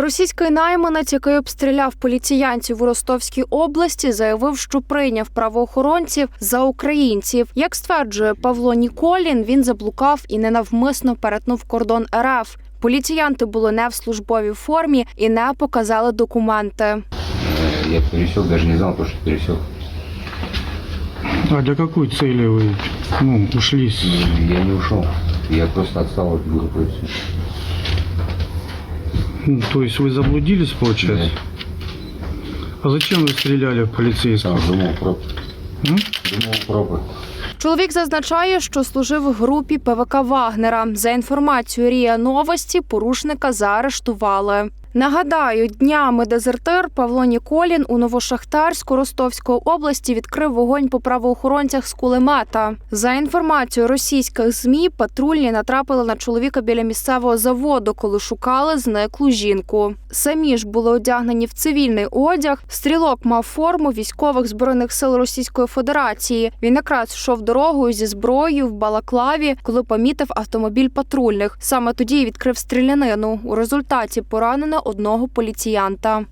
Російський найманець, який обстріляв поліціянців у Ростовській області, заявив, що прийняв правоохоронців за українців. Як стверджує Павло Ніколін, він заблукав і ненавмисно перетнув кордон РФ. Поліціянти були не в службовій формі і не показали документи. Э, Я пересек, даже не знал, то, что пересек. А для какой цели вы ну, ушли? с- Я не ушел. Я просто отстал от группы. и всё. ну, То есть вы заблудились, получается? А зачем вы стреляли в полицейского? Там думал пропуск. М? Думал пропуск. Чоловік зазначає, що служив в групі ПВК Вагнера. За інформацією Рія Новості, порушника заарештували. Нагадаю, днями дезертир Павло Ніколін у Новошахтарську Ростовської області відкрив вогонь по правоохоронцях з кулемета. За інформацією російських змі, патрульні натрапили на чоловіка біля місцевого заводу, коли шукали зниклу жінку. Самі ж були одягнені в цивільний одяг. Стрілок мав форму військових збройних сил Російської Федерації. Він якраз йшов дорогою зі зброєю в балаклаві, коли помітив автомобіль патрульних. Саме тоді відкрив стрілянину. У результаті поранено одного поліціянта.